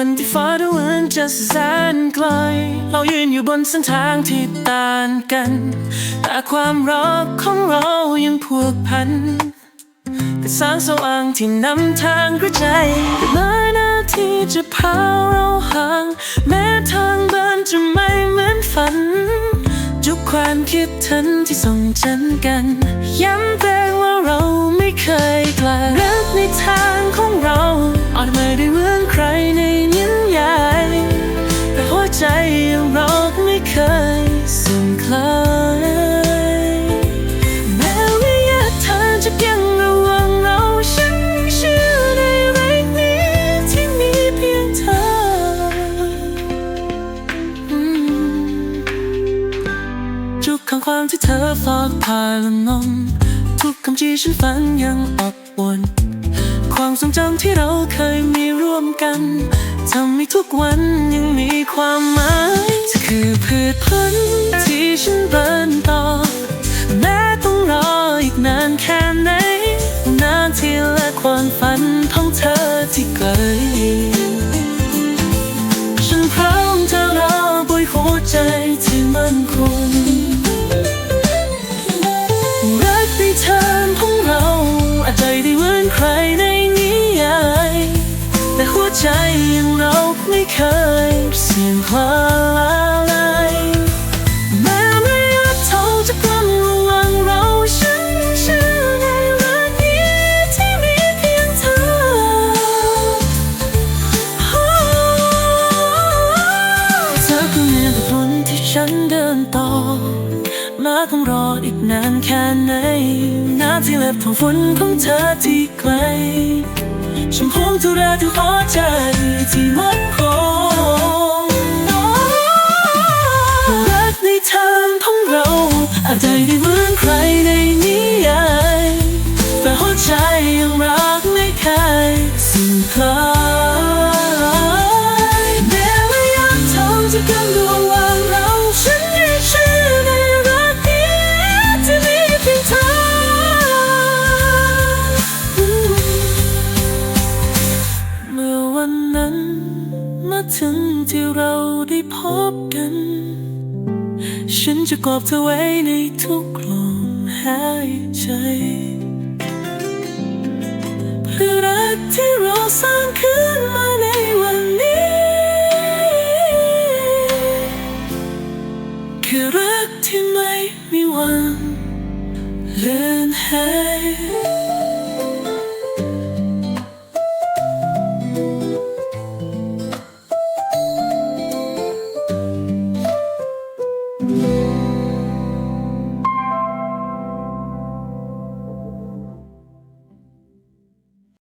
ันที่ฟ้าดูเหมือนจะแสนไกล เรายืนอยู่บนเส้นทางที่ต่างกัน แต่ความรักของเรายังผูกพันเป็นแสงสว่างที่นำทางกระใจเป็นเลยนาทีจะพาเราห่าง แม้ทางเดินจะไม่เหมือนฝันทุกความคิดถึงที่ส่งฉันกัน ย้ำเตือนว่าเราไม่เคยกลา ใจยังรักไม่เคยสั่นคลายแม้ระยะทางจะยังระว่างเราฉันเชื่อในรักนี้ที่มีเพียงเธอทุกข้อความที่เธอฝากผ่านลงทุกคำที่ฉันฝันยังอบอุ่นความทรงจำที่เราเคยมีร่วมกัน ทำให้ทุกวันยังมีความหมายเธอคือพืชพันธุ์ที่ฉันเดินต่อ แม้ต้องรออีกนานแค่ไหนนานที่ละความฝัน ดินต่อ มาคงรออีกนานแค่ไหนนาที่เล็บของฝนของเธอที่ไกลฉันคงทุราทุกหัวใจที่มัน ถึงที่เราได้พบกัน ฉันจะกอบเธอไว้ในทุกลมหายใจเพื่อรักที่เราสร้างขึ้นมาในวันนี้ คือรักที่ไม่มีวันเลือนหาย